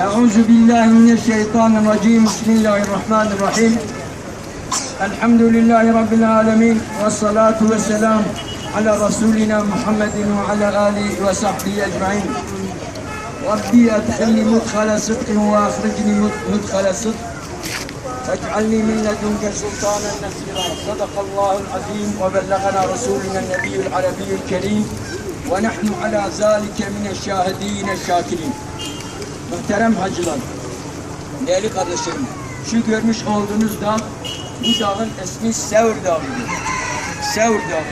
أعوذ بالله من الشيطان الرجيم. بسم الله الرحمن الرحيم. الحمد لله رب العالمين والصلاة والسلام على رسولنا محمد وعلى آله وصحبه أجمعين. ربي أدخلني مدخل صدق وأخرجني مدخل صدق. واجعلني من لدنك سلطانا نصيرا. صدق الله العظيم وبلغنا رسولنا النبي العربي الكريم. ونحن على ذلك من الشاهدين الشاكرين. Muhterem hacılar, değerli kardeşlerim, şu görmüş olduğunuz dağ, bu dağın ismi Sevr Dağı'dır. Sevr Dağı.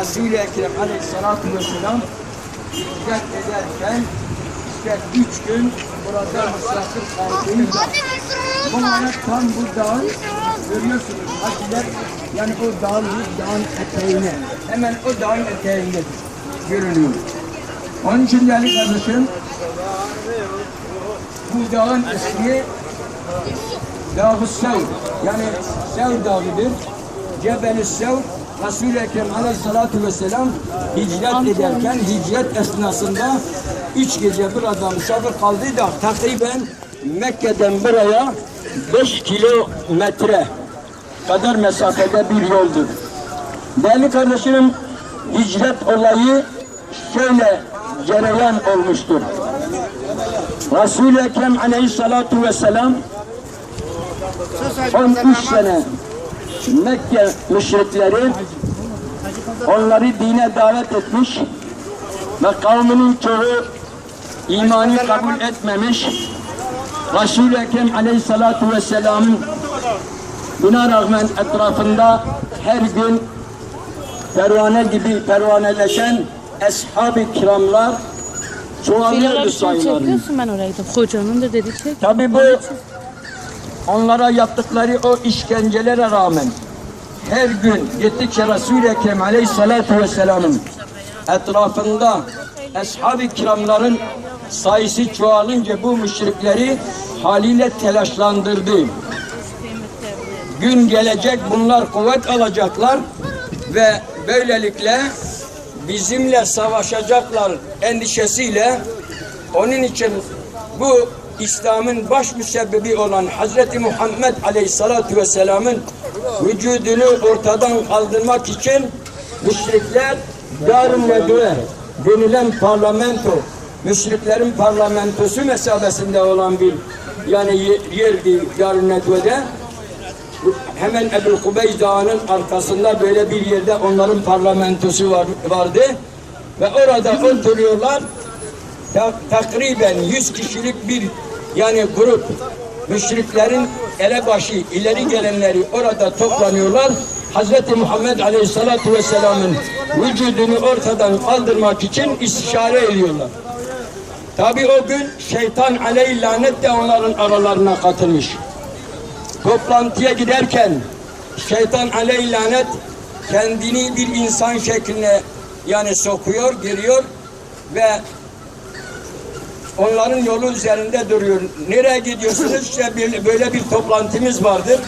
Resul-i Ekrem Aleyhisselatü Vesselam hicret ederken işte üç gün burada misafir kaldığında bunlara tam bu dağın görüyorsunuz haciler yani o dağın, dağın eteğine hemen o dağın eteğindedir görünüyor. Onun için değerli kardeşim bu dağın ismi Dağ-ı Sev yani Sev Dağı'dır. Cebel-i Sev Resul-i Ekrem Aleyhisselatü Vesselam hicret ederken hicret esnasında üç gece burada misafir kaldığı da takriben Mekke'den buraya 5 kilometre kadar mesafede bir yoldur. Değerli kardeşlerim hicret olayı şöyle cereyan olmuştur. Resul-i Ekrem aleyhissalatu vesselam 13 sene Mekke müşrikleri onları dine davet etmiş ve kavminin çoğu imanı kabul etmemiş. Resul-i Ekrem aleyhissalatu vesselamın buna rağmen etrafında her gün pervane gibi pervaneleşen ashab-ı kiramlar çoğalıyordu Videoları için sayıları. çekiyorsun ben orayı da. Hocanın da dedi çek. Tabi bu onlara yaptıkları o işkencelere rağmen her gün gittikçe Resul-i Ekrem Aleyhisselatü Vesselam'ın etrafında ashab-ı kiramların sayısı çoğalınca bu müşrikleri haliyle telaşlandırdı. Gün gelecek bunlar kuvvet alacaklar ve böylelikle bizimle savaşacaklar endişesiyle onun için bu İslam'ın baş müsebbibi olan Hazreti Muhammed Aleyhisselatü Vesselam'ın vücudunu ortadan kaldırmak için müşrikler Darun Nedve denilen parlamento müşriklerin parlamentosu mesabesinde olan bir yani ye- yerdi Darun Nedve'de hemen Ebu Kubeys Dağı'nın arkasında böyle bir yerde onların parlamentosu var, vardı. Ve orada oturuyorlar. Ta- takriben 100 kişilik bir yani grup müşriklerin elebaşı, ileri gelenleri orada toplanıyorlar. Hazreti Muhammed Aleyhisselatü Vesselam'ın vücudunu ortadan kaldırmak için istişare ediyorlar. Tabi o gün şeytan aleyh lanet de onların aralarına katılmış toplantıya giderken şeytan aleyh lanet kendini bir insan şekline yani sokuyor, giriyor ve onların yolu üzerinde duruyor. Nereye gidiyorsunuz? İşte bir- böyle bir toplantımız vardır.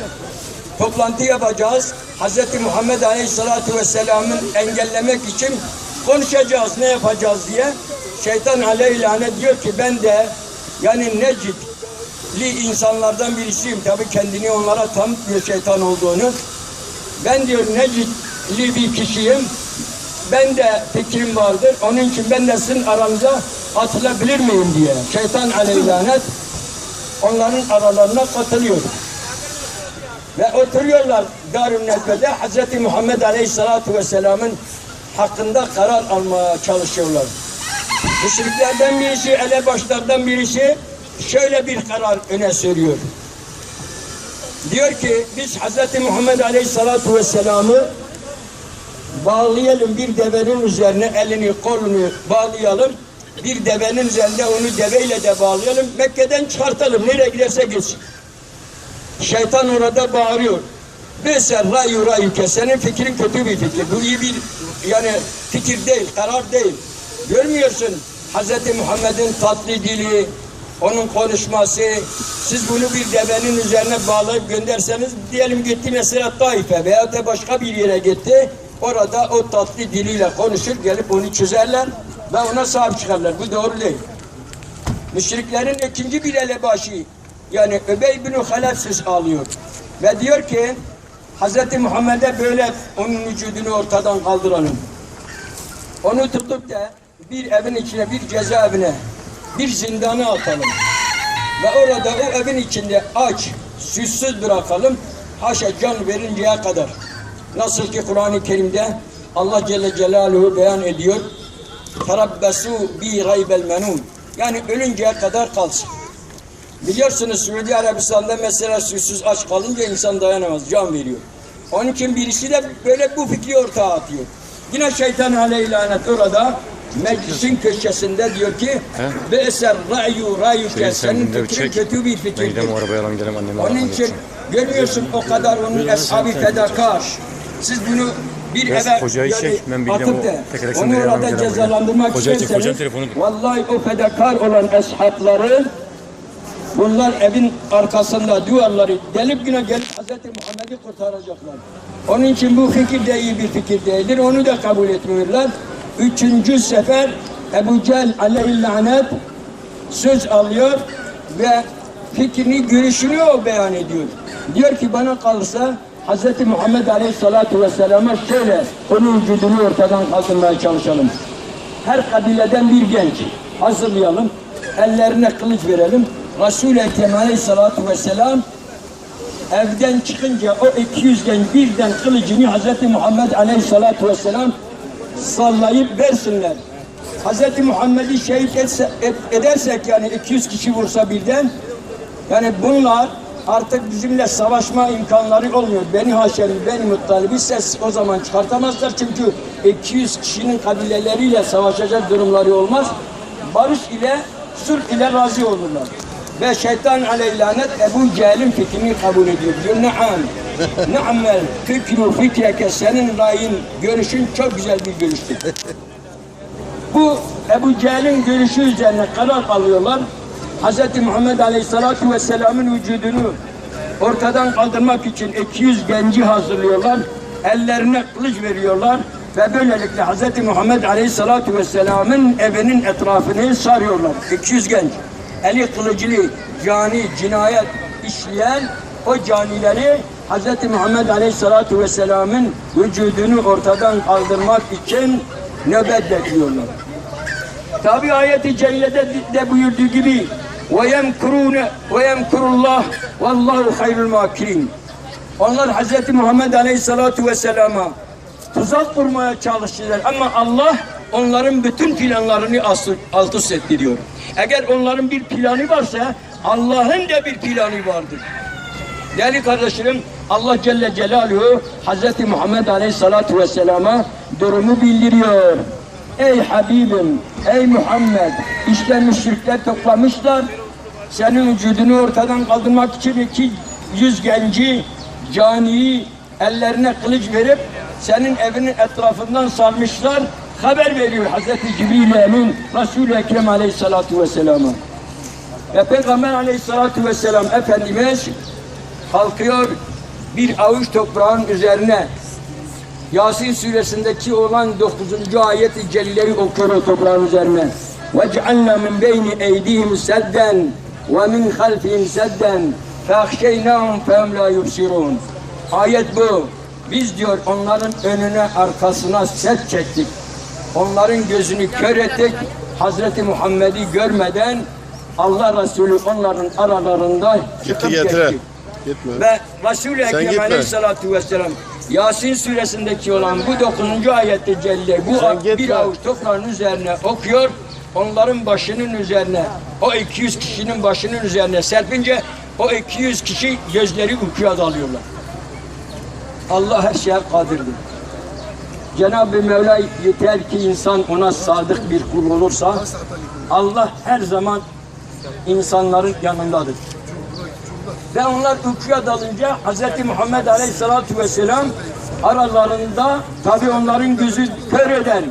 Toplantı yapacağız. Hz. Muhammed Aleyhisselatü Vesselam'ın engellemek için konuşacağız, ne yapacağız diye. Şeytan aleyh lanet diyor ki ben de yani Necd'li insanlardan birisiyim. Tabi kendini onlara tanıtmıyor şeytan olduğunu. Ben diyor Necd'li bir kişiyim. Ben de fikrim vardır. Onun için ben de sizin aranıza atılabilir miyim diye. Şeytan aleyh lanet onların aralarına katılıyor. Ve oturuyorlar Darun Nedve'de Hz. Muhammed Aleyhisselatü Vesselam'ın hakkında karar almaya çalışıyorlar. Müşriklerden birisi, elebaşlardan birisi şöyle bir karar öne sürüyor. Diyor ki biz Hz. Muhammed Aleyhisselatü Vesselam'ı bağlayalım bir devenin üzerine elini kolunu bağlayalım. Bir devenin üzerinde onu deveyle de bağlayalım. Mekke'den çıkartalım. Nereye giderse gitsin. Şeytan orada bağırıyor. Mesela rayu rayu ke senin fikrin kötü bir fikir. Bu iyi bir yani fikir değil, karar değil. Görmüyorsun Hz. Muhammed'in tatlı dili, onun konuşması, siz bunu bir devenin üzerine bağlayıp gönderseniz diyelim gitti mesela Taif'e veya da başka bir yere gitti. Orada o tatlı diliyle konuşur, gelip onu çözerler ve ona sahip çıkarlar. Bu doğru değil. Müşriklerin ikinci bir elebaşı yani Öbey bin Halef söz alıyor. Ve diyor ki Hz. Muhammed'e böyle onun vücudunu ortadan kaldıralım. Onu tutup da bir evin içine, bir cezaevine, bir zindana atalım. Ve orada o evin içinde aç, süssüz bırakalım. Haşa can verinceye kadar. Nasıl ki Kur'an-ı Kerim'de Allah Celle Celaluhu beyan ediyor. Terabbesu bi raybel menun. Yani ölünceye kadar kalsın. Biliyorsunuz Suudi Arabistan'da mesela susuz aç kalınca insan dayanamaz, can veriyor. Onun için birisi de böyle bu fikri ortaya atıyor. Yine şeytan aleyhi lanet orada meclisin köşesinde diyor ki ve eser ra'yu ra'yuke senin fikrin kötü bir Ben fikirdir. Onun için görmüyorsun o kadar onun eshabi fedakar. Siz bunu bir Biraz eve hocayı yani çek, ben atıp o da onu orada cezalandırmak Hocayı çek, isterseniz vallahi o fedakar olan eshabları bunlar evin arkasında duvarları delip güne gelip Hz. Muhammed'i kurtaracaklar. Onun için bu fikir de iyi bir fikir değildir. Onu da kabul etmiyorlar. Üçüncü sefer Ebu Cehil aleyhi lanet söz alıyor ve fikrini, görüşünü o beyan ediyor. Diyor ki bana kalırsa Hz. Muhammed Aleyhisselatü Vesselam'a şöyle onun vücudunu ortadan kaldırmaya çalışalım. Her kabileden bir genç hazırlayalım, ellerine kılıç verelim. Resul-i Ekrem Aleyhisselatü Vesselam evden çıkınca o 200 genç birden kılıcını Hz. Muhammed Aleyhisselatü Vesselam sallayıp versinler. Hz. Muhammed'i şehit etse, et- edersek yani 200 kişi vursa birden yani bunlar artık bizimle savaşma imkanları olmuyor. Beni Haşem'i, beni Muttalib'i ses o zaman çıkartamazlar çünkü 200 kişinin kabileleriyle savaşacak durumları olmaz. Barış ile, sulh ile razı olurlar. Ve şeytan aleyhlanet Ebu Cehil'in fikrini kabul ediyor. Diyor naam, naamel fikru fikreke senin rayın, görüşün çok güzel bir görüştür. Bu Ebu Cehil'in görüşü üzerine karar alıyorlar. Hz. Muhammed Aleyhisselatü Vesselam'ın vücudunu ortadan kaldırmak için 200 genci hazırlıyorlar. Ellerine kılıç veriyorlar ve böylelikle Hz. Muhammed Aleyhisselatü Vesselam'ın evinin etrafını sarıyorlar. 200 genç. Eli kılıcını, cani, cinayet işleyen o canileri Hz. Muhammed Aleyhisselatü Vesselam'ın vücudunu ortadan kaldırmak için nöbet bekliyorlar. Tabi ayeti cellede de buyurduğu gibi ve yemkurune ve yemkurullah vallahu hayrul makirin. Onlar Hz. Muhammed Aleyhisselatü Vesselam'a tuzak kurmaya çalıştılar ama Allah onların bütün planlarını alt üst etti diyor. Eğer onların bir planı varsa Allah'ın da bir planı vardır. Değerli kardeşlerim Allah Celle Celaluhu Hz. Muhammed Aleyhisselatü Vesselam'a durumu bildiriyor. Ey Habibim, ey Muhammed, işte müşrikler toplamışlar. Senin vücudunu ortadan kaldırmak için iki yüz genci, caniyi ellerine kılıç verip senin evinin etrafından sarmışlar. Haber veriyor Hz. Cibril Emin Resul-i Ekrem Aleyhisselatü Vesselam'a. Ve Peygamber Aleyhisselatü Vesselam Efendimiz kalkıyor bir avuç toprağın üzerine Yasin suresindeki olan 9. ayet-i celleyi okuyor o toprağın üzerine. وَجْعَلْنَا مِنْ بَيْنِ اَيْدِيهِمْ سَدًّا وَمِنْ خَلْفِهِمْ سَدًّا فَاَخْشَيْنَاهُمْ فَهُمْ لَا يُبْصِرُونَ Ayet bu. Biz diyor onların önüne arkasına set çektik. Onların gözünü kör ettik. Hazreti Muhammed'i görmeden Allah Resulü onların aralarında çıkıp getir. geçti. Gitme. Ve Resul-i Ekrem. Aleyhisselatü Vesselam Yasin suresindeki olan bu 9. ayette celle bu Sen gitme. bir avuç toprağın üzerine okuyor. Onların başının üzerine o 200 kişinin başının üzerine serpince o 200 kişi gözleri uykuya dalıyorlar. Allah her şeye kadirdir. Cenab-ı Mevla yeter ki insan ona sadık bir kul olursa Allah her zaman insanların yanındadır Ve onlar uykuya dalınca Hz. Muhammed Aleyhisselatü Vesselam aralarında tabi onların gözü kör eder.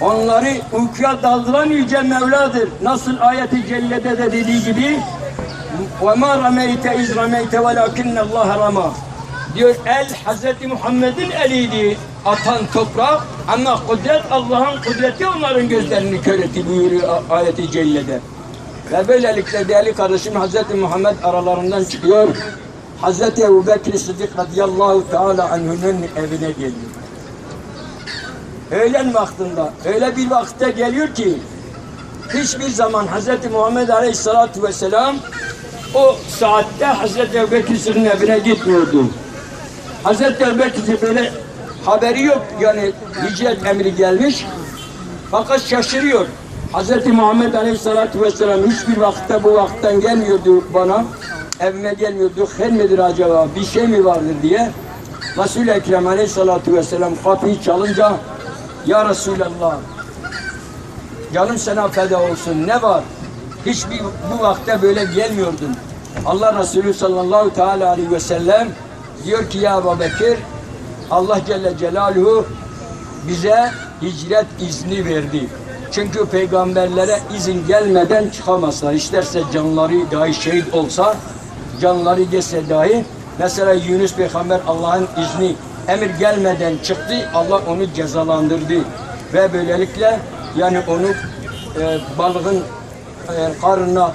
Onları uykuya daldıran Yüce Mevla'dır. Nasıl ayeti cellede de dediği gibi وَمَا رَمَيْتَ اِذْ رَمَيْتَ وَلَاكِنَّ اللّٰهَ رَمَى Diyor el Hz. Muhammed'in eliydi atan toprak ama kudret Allah'ın kudreti onların gözlerini kör etti buyuruyor a- ayeti cellede. Ve böylelikle değerli kardeşim Hazreti Muhammed aralarından çıkıyor. Hazreti Ebu Bekir Sıddık radıyallahu teala anh'ın evine geliyor. Öğlen vaktinde öyle bir vakitte geliyor ki hiçbir zaman Hazreti Muhammed aleyhissalatu vesselam o saatte Hazreti Ebu Bekir evine gitmiyordu. Hazreti Ebu Bekir böyle haberi yok yani hicret emri gelmiş. Fakat şaşırıyor. Hazreti Muhammed Aleyhisselatü Vesselam hiçbir vakitte bu vakitten gelmiyordu bana. Evime gelmiyordu. Her midir acaba? Bir şey mi vardır diye. Resul-i Ekrem Aleyhisselatü Vesselam kapıyı çalınca Ya Resulallah canım sana feda olsun. Ne var? Hiçbir bu vakte böyle gelmiyordun. Allah Resulü sallallahu teala aleyhi ve sellem diyor ki ya Ebu Bekir Allah Celle Celaluhu bize hicret izni verdi. Çünkü peygamberlere izin gelmeden çıkamazlar. İsterse canları dahi şehit olsa, canları geçse dahi, mesela Yunus peygamber Allah'ın izni emir gelmeden çıktı, Allah onu cezalandırdı. Ve böylelikle yani onu e, balığın e, karnına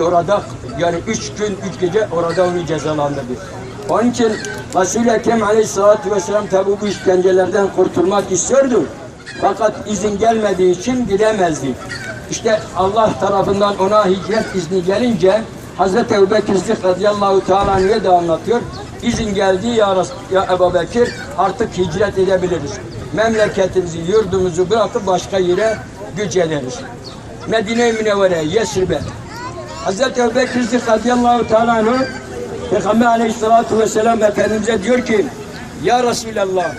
orada yani üç gün, üç gece orada onu cezalandırdı. Onun için Resul-i Ekrem Aleyhisselatü Vesselam tabi bu işkencelerden kurtulmak istiyordu. Fakat izin gelmediği için gidemezdi. İşte Allah tarafından ona hicret izni gelince Hazreti Ebu Bekir Sıddık radıyallahu teala anh'e de anlatıyor. İzin geldi ya, ya Ebu Bekir artık hicret edebiliriz. Memleketimizi, yurdumuzu bırakıp başka yere güç ederiz. Medine-i Münevvere, Yesrib'e. Hazreti Ebu Bekir Sıddık radıyallahu teala Peygamber aleyhissalatu vesselam Efendimiz'e diyor ki Ya Resulallah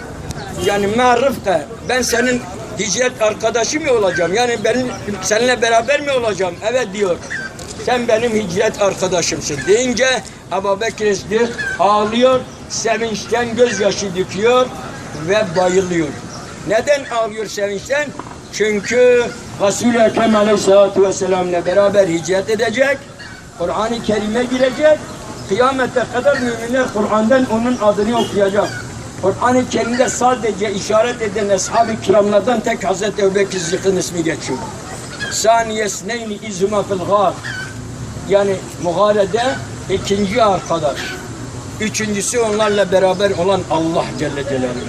yani marifte ben senin hicret arkadaşı mı olacağım? Yani benim seninle beraber mi olacağım? Evet diyor. Sen benim hicret arkadaşımsın deyince Ebu Bekir Sıddık ağlıyor, sevinçten gözyaşı döküyor ve bayılıyor. Neden ağlıyor sevinçten? Çünkü Resul-i Ekrem Aleyhisselatü Vesselam'la beraber hicret edecek, Kur'an-ı Kerim'e girecek, kıyamete kadar müminler Kur'an'dan onun adını okuyacak. Kur'an-ı Kerim'de sadece işaret eden ashab-ı kiramlardan tek Hazreti Ebu Bekir Sıddık'ın ismi geçiyor. Saniyesneyni izhuma fil gâr. Yani muharede ikinci arkadaş. Üçüncüsü onlarla beraber olan Allah Celle Celaluhu.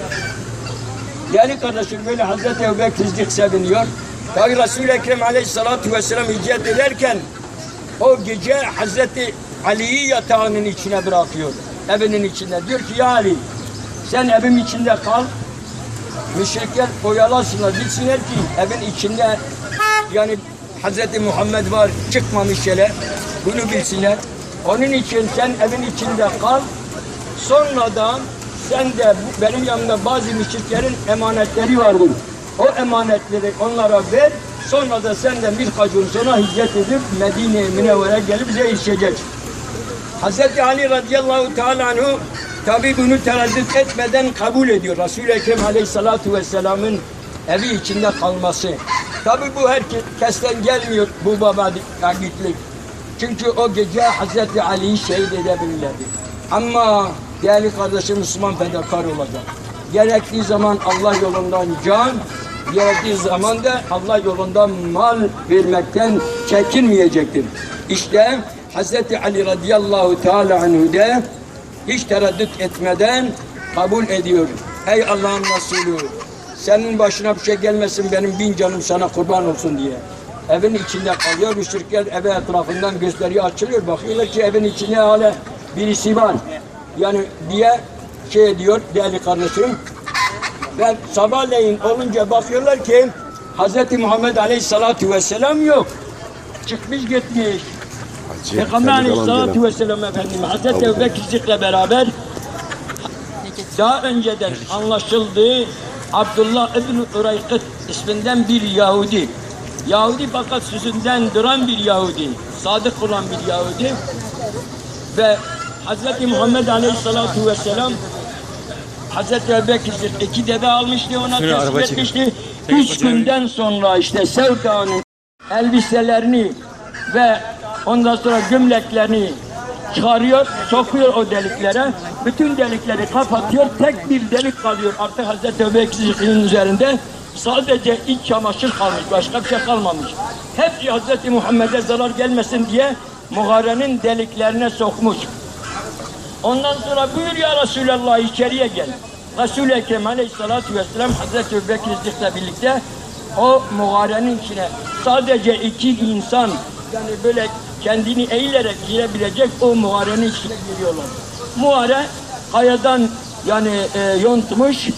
Yani kardeşim böyle Hazreti Ebu Bekir Sıddık seviniyor. Tabi Resul-i Ekrem Aleyhisselatü Vesselam hicret ederken o gece Hazreti Ali'yi yatağının içine bırakıyor. Evinin içinde. Diyor ki ya Ali sen evim içinde kal. Müşrikler oyalasınlar. Bilsinler ki evin içinde yani Hazreti Muhammed var çıkmamış yere. Bunu bilsinler. Onun için sen evin içinde kal. Sonradan sen de benim yanımda bazı müşriklerin emanetleri vardır. O emanetleri onlara ver. Sonra da senden birkaç gün sonra hicret edip Medine-i Münevvere gelip bize erişecek. Hazreti Ali radıyallahu teala tabi bunu tereddüt etmeden kabul ediyor. Resul-i Ekrem aleyhissalatu vesselamın evi içinde kalması. Tabi bu herkesten gelmiyor bu baba gitlik. Çünkü o gece Hazreti Ali'yi şehit edebilirlerdi. Ama değerli kardeşim Müslüman fedakar olacak. Gerektiği zaman Allah yolundan can, gerektiği zaman da Allah yolundan mal vermekten çekinmeyecektir. İşte Hazreti Ali radıyallahu teala anhu de hiç tereddüt etmeden kabul ediyor. Ey Allah'ın Resulü senin başına bir şey gelmesin benim bin canım sana kurban olsun diye. Evin içinde kalıyor müşrikler eve etrafından gözleri açılıyor. Bakıyorlar ki evin içinde hala birisi var. Yani diye şey diyor değerli kardeşim. Ve sabahleyin olunca bakıyorlar ki Hz. Muhammed Aleyhisselatü Vesselam yok. Çıkmış gitmiş. Peygamber Aleyhisselatü Vesselam Efendimiz Hazreti Ebu Bekir Sıddık'la beraber daha önceden anlaşıldığı Abdullah İbni Uraykıt isminden bir Yahudi. Yahudi fakat sözünden duran bir Yahudi. Sadık olan bir Yahudi. Ve Hz. Muhammed Aleyhisselatü Vesselam Hazreti Ebubekir iki deve almıştı ona teslim etmişti. Üç günden sonra işte Sevda'nın elbiselerini ve ondan sonra gömleklerini çıkarıyor, sokuyor o deliklere. Bütün delikleri kapatıyor. Tek bir delik kalıyor artık Hazreti Sıddık'ın üzerinde. Sadece iç çamaşır kalmış, başka bir şey kalmamış. Hepsi Hz. Muhammed'e zarar gelmesin diye muharenin deliklerine sokmuş. Ondan sonra buyur ya Resulallah içeriye gel. Resul-i Ekrem aleyhissalatü vesselam Hazreti Ebubekir birlikte o muharenin içine sadece iki insan yani böyle kendini eğilerek girebilecek o muharenin içine giriyorlar. Muhare kayadan yani e, yontmuş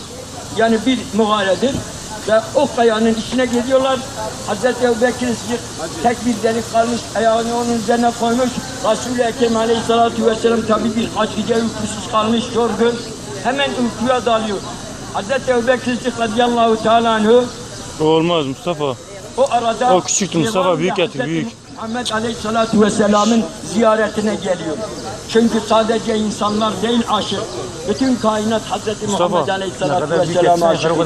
yani bir muharedir ve o kayanın içine geliyorlar. Hazreti Ebubekir Sıddık tek bir delik kalmış, ayağını onun üzerine koymuş. Resul-i Ekrem Aleyhisselatü Vesselam tabi bir gece uykusuz kalmış, yorgun. Hemen uykuya dalıyor. Hazreti Ebubekir Sıddık radıyallahu teala O olmaz Mustafa. o arada O küçüktü Mustafa, büyük Hazreti büyük. Muhammed Aleyhisselatü Vesselam'ın ziyaretine geliyor. Çünkü sadece insanlar değil aşık. Bütün kainat Hazreti Muhammed Mustafa. Ne Aleyhisselatü Vesselam'a aşık.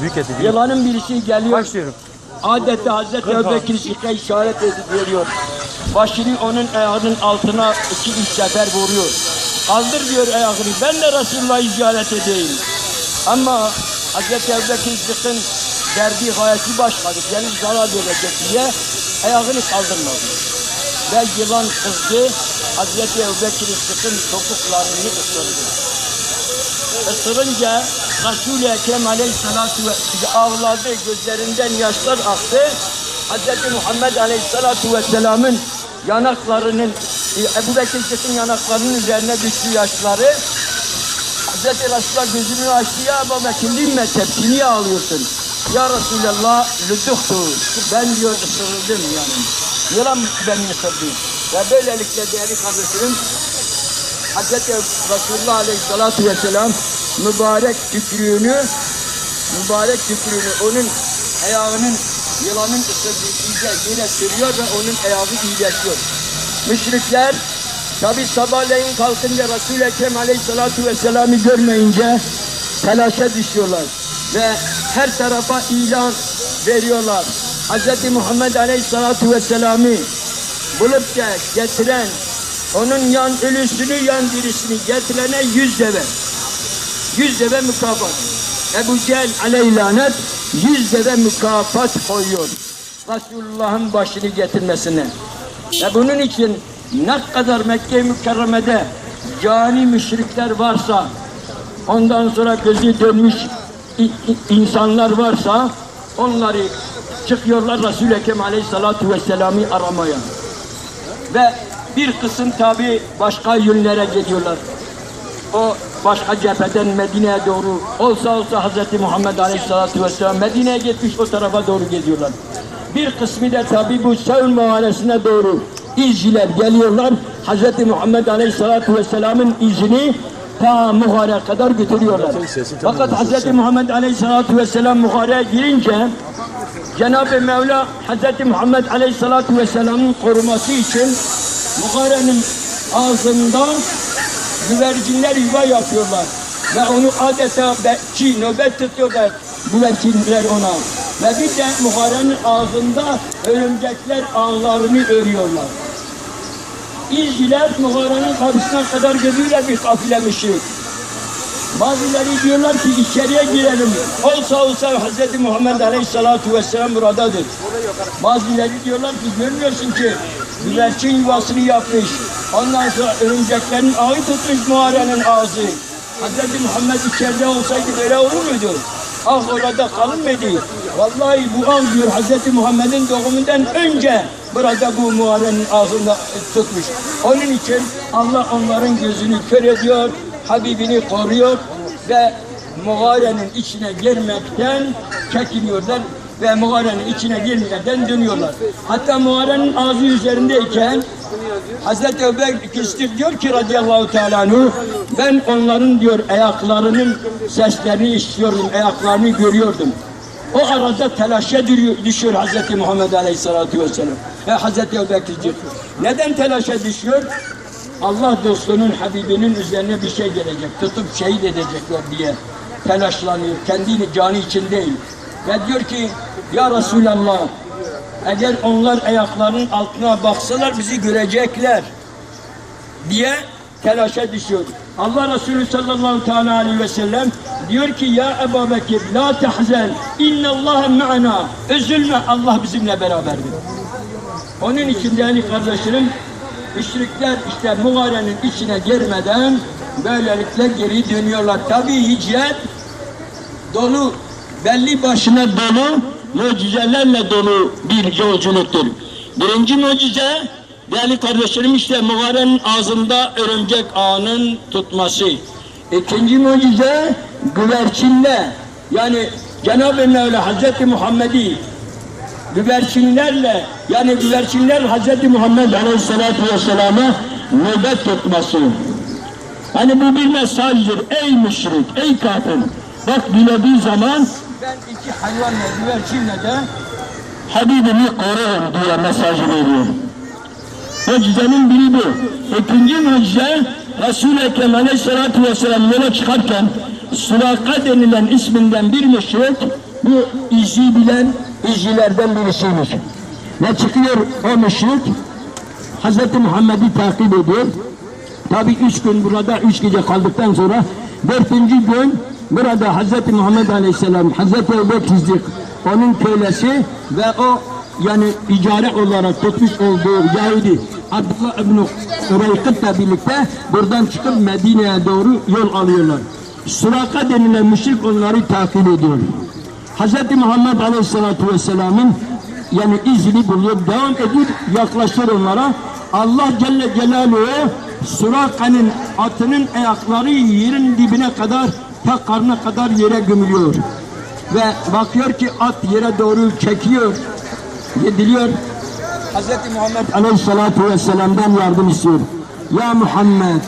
Büyük eder. Yılanın birisi geliyor. Başlıyorum. Adette Hazreti Ebubekir Sıddık'a işaret edip veriyor. Başını onun ayağının altına iki üç sefer vuruyor. Kaldır diyor ayağını. Ben de Resulullah'ı ziyaret edeyim. Ama Hazreti Ebubekir Sıddık'ın derdi gayesi başkadır. Gelip zarar verecek diye ayağını kaldırmadı. Ve yılan kızdı. Hazreti Ebubekir Sıddık'ın topuklarını ısırdı. Isırınca Resul-i Ekrem Aleyhisselatü ve ağladı, gözlerinden yaşlar aktı. Hz. Muhammed Aleyhisselatü Vesselam'ın yanaklarının, Ebu Bekir Sıddık'ın yanaklarının üzerine düştü yaşları. Hz. Resulullah gözünü açtı ya değil mi tepsini niye ağlıyorsun? Ya Resulallah lüdüktü. Ben diyor ısırıldım yani. Yılan beni ısırdı. Ve böylelikle değerli kardeşlerim Hz. Resulullah Aleyhisselatü Vesselam mübarek tükrüğünü mübarek tükrüğünü onun ayağının yılanın ısırdığı yere sürüyor ve onun ayağı iyileşiyor. Müşrikler tabi sabahleyin kalkınca Resul-i Ekrem Aleyhisselatü Vesselam'ı görmeyince telaşa düşüyorlar ve her tarafa ilan veriyorlar. Hz. Muhammed Aleyhisselatü Vesselam'ı bulup da getiren onun yan ölüsünü yan dirisini getirene yüz deve. Yüz deve mükafat. Ebu Cehil aleyh lanet yüz deve mükafat koyuyor. Resulullah'ın başını getirmesine. Ve bunun için ne kadar Mekke-i Mükerreme'de cani müşrikler varsa ondan sonra gözü dönmüş insanlar varsa onları çıkıyorlar Resul-i Ekrem Aleyhisselatü Vesselam'ı aramaya ve bir kısım tabi başka yönlere gidiyorlar. O başka cepheden Medine'ye doğru olsa olsa Hz. Muhammed Aleyhisselatü Vesselam Medine'ye gitmiş o tarafa doğru gidiyorlar. Bir kısmı da tabi bu Sevr mahallesine doğru izciler geliyorlar. Hz. Muhammed Aleyhisselatü Vesselam'ın izini ta Muhar'a kadar götürüyorlar. Fakat Hz. Muhammed Aleyhisselatü Vesselam Muhar'a girince Cenab-ı Mevla Hz. Muhammed Aleyhisselatü Vesselam'ın koruması için Muhare'nin ağzında güvercinler yuva yapıyorlar. Ve onu adeta bekçi, nöbet tutuyorlar güvercinler ona. Ve bir de Muhare'nin ağzında örümcekler ağlarını örüyorlar. İzciler Muhare'nin kapısına kadar gözüyle bir kafile müşrik. Bazıları diyorlar ki içeriye girelim. Olsa olsa Hz. Muhammed Aleyhisselatü Vesselam buradadır. Bazıları diyorlar ki görmüyorsun ki güvercin yuvasını yapmış. Ondan sonra örümceklerin ağı tutmuş Muhare'nin ağzı. Hz. Muhammed içeride olsaydı böyle olur muydu? Ah orada kalın mıydı? Vallahi bu ağ diyor Hz. Muhammed'in doğumundan önce burada bu Muhare'nin ağzında tutmuş. Onun için Allah onların gözünü kör ediyor. Habibini koruyor ve Muhare'nin içine girmekten çekiniyorlar ve Muhare'nin içine girmeden dönüyorlar. Hatta Muhare'nin ağzı üzerindeyken Hazreti Ebubekir Sıddık diyor ki radıyallahu teala ben onların diyor ayaklarının seslerini işitiyorum, ayaklarını görüyordum. O arada telaşa düşüyor, Hazreti Muhammed Aleyhisselatü Vesselam. E, Hazreti Ebubekir Sıddık. Neden telaşa düşüyor? Allah dostunun, Habibinin üzerine bir şey gelecek, tutup şehit edecekler diye telaşlanıyor. Kendini canı için değil. Ve diyor ki, Ya Resulallah, eğer onlar ayaklarının altına baksalar bizi görecekler diye telaşa düşüyor. Allah Resulü sallallahu teala aleyhi ve sellem diyor ki ya Ebu Bekir la tahzen innallâhe ma'ana üzülme Allah bizimle beraberdir. Onun için değerli kardeşlerim müşrikler işte mugharenin içine girmeden böylelikle geri dönüyorlar. Tabi hicret dolu belli başına dolu mucizelerle dolu bir yolculuktur. Birinci mucize değerli kardeşlerim işte mugharenin ağzında örümcek ağının tutması. İkinci mucize güvercinle yani Cenab-ı Mevla Hazreti Muhammed'i güvercinlerle yani güvercinler Hazreti Muhammed Aleyhisselatü Vesselam'a nöbet tutması. Hani bu bir mesajdır ey müşrik, ey kafir. Bak dilediği zaman ben iki hayvanla güvercinle de Habibimi korurum diye mesaj veriyor. Mucizenin biri bu. İkinci mucize Resul-i Ekrem Aleyhisselatü Vesselam yola çıkarken Suraka denilen isminden bir müşrik bu izi bilen izcilerden birisiymiş. Ve çıkıyor o müşrik Hazreti Muhammed'i takip ediyor. Tabi üç gün burada, üç gece kaldıktan sonra dördüncü gün burada Hazreti Muhammed Aleyhisselam, Hazreti Ebu Siddik, onun kölesi ve o yani icare olarak tutmuş olduğu Yahudi Abdullah İbni Ureykıt'la birlikte buradan çıkıp Medine'ye doğru yol alıyorlar. Suraka denilen müşrik onları takip ediyor. Hazreti Muhammed Aleyhisselatü Vesselam'ın yani izini buluyor, devam ediyor, yaklaşıyor onlara. Allah Celle Celaluhu Suraka'nın atının ayakları yerin dibine kadar, ta karnına kadar yere gömülüyor. Ve bakıyor ki at yere doğru çekiyor, gidiliyor. Hazreti Muhammed Aleyhisselatü Vesselam'dan yardım istiyor. Ya Muhammed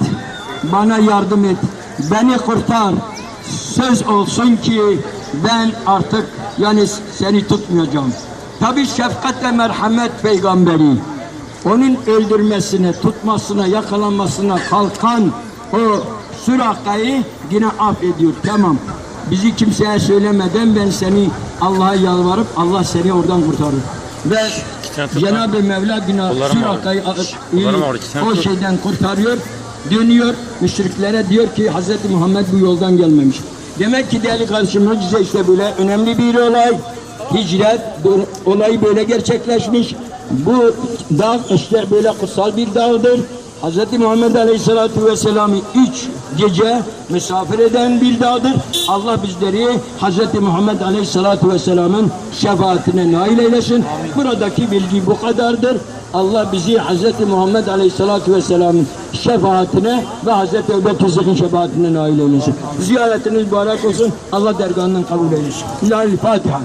bana yardım et, beni kurtar. Söz olsun ki ben artık yani seni tutmayacağım. Tabi şefkat ve merhamet peygamberi. Onun öldürmesine, tutmasına, yakalanmasına kalkan o Süraka'yı yine affediyor. Tamam. Bizi kimseye söylemeden ben seni Allah'a yalvarıp Allah seni oradan kurtarır. Ve Cenab-ı Mevla Kollarım Süraka'yı tane o şeyden kurtarıyor. Dönüyor müşriklere diyor ki Hz. Muhammed bu yoldan gelmemiş. Demek ki değerli kardeşim mucize işte böyle önemli bir olay. Hicret olayı böyle gerçekleşmiş. Bu dağ işte böyle kutsal bir dağdır. Hz. Muhammed Aleyhisselatü Vesselam'ı üç gece misafir eden bir dağdır. Allah bizleri Hz. Muhammed Aleyhisselatü Vesselam'ın şefaatine nail eylesin. Buradaki bilgi bu kadardır. Allah bizi Hz. Muhammed Aleyhisselatü Vesselam'ın şefaatine ve Hz. Ebu Sıddık'ın şefaatine nail eylesin. Ziyaretiniz mübarek olsun. Allah dergahından kabul eylesin. İlahi Fatiha.